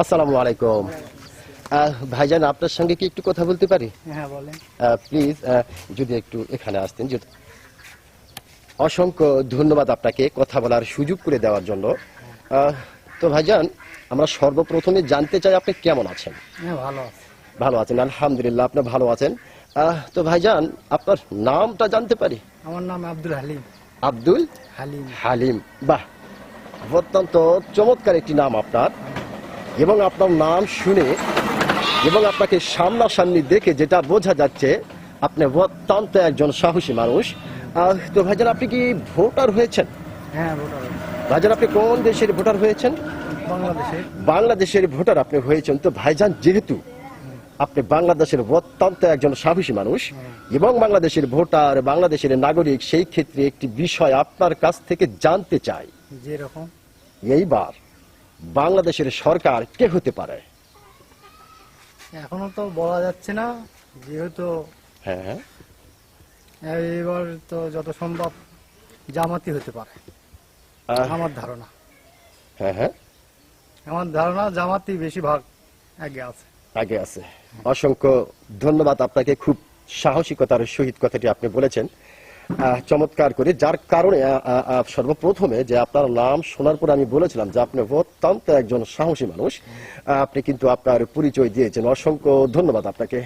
আসসালামু আলাইকুম। ভাইজান আপনার সঙ্গে কি একটু কথা বলতে পারি? হ্যাঁ বলেন। প্লিজ যদি একটু এখানে আসতেন যদি অসংখ্য ধন্যবাদ আপনাকে কথা বলার সুযোগ করে দেওয়ার জন্য। তো ভাইজান আমরা সর্বপ্রথমে জানতে চাই আপনি কেমন আছেন? হ্যাঁ ভালো ভালো আছেন আলহামদুলিল্লাহ আপনি ভালো আছেন। তো ভাইজান আপনার নামটা জানতে পারি? আমার নাম আব্দুল হালিম। আব্দুল হালিম। হালিম। বাহ অত্যন্ত চমৎকার একটি নাম আপনার। এবং আপনার নাম শুনে এবং আপনাকে সামনাসামনি দেখে যেটা বোঝা যাচ্ছে আপনি অত্যন্ত একজন সাহসী মানুষ। তো ভাইজান আপনি কি ভোটার হয়েছেন? হ্যাঁ ভোটার ভাইজান আপনি কোন দেশের ভোটার হয়েছেন? বাংলাদেশে বাংলাদেশের ভোটার আপনি হয়েছেন। তো ভাইজান যেহেতু আপনি বাংলাদেশের অত্যন্ত একজন সাহসী মানুষ এবং বাংলাদেশের ভোটার বাংলাদেশের নাগরিক সেই ক্ষেত্রে একটি বিষয় আপনার কাছ থেকে জানতে চাই। যেরকম। এইবার বাংলাদেশের সরকার কে হতে পারে? এখনও তো বলা যাচ্ছে না যেহেতু হ্যাঁ হ্যাঁ। এবার তো যত সম্ভব জামাতি হতে পারে। আমার ধারণা। হ্যাঁ হ্যাঁ। আমার ধারণা জামাতি বেশি ভাগ আগে আছে। আগে আছে। অসংখ্য ধন্যবাদ আপনাকে। খুব সাহসিকতার সহিত কথাটি আপনি বলেছেন। চমৎকার করে, যার কারণে সর্বপ্রথমে যে আপনার নাম শোনার পর আমি বলেছিলাম যে আপনি অত্যন্ত একজন সাহসী মানুষ। আপনি কিন্তু আপনার পরিচয় দিয়েছেন। অসংখ্য ধন্যবাদ আপনাকে।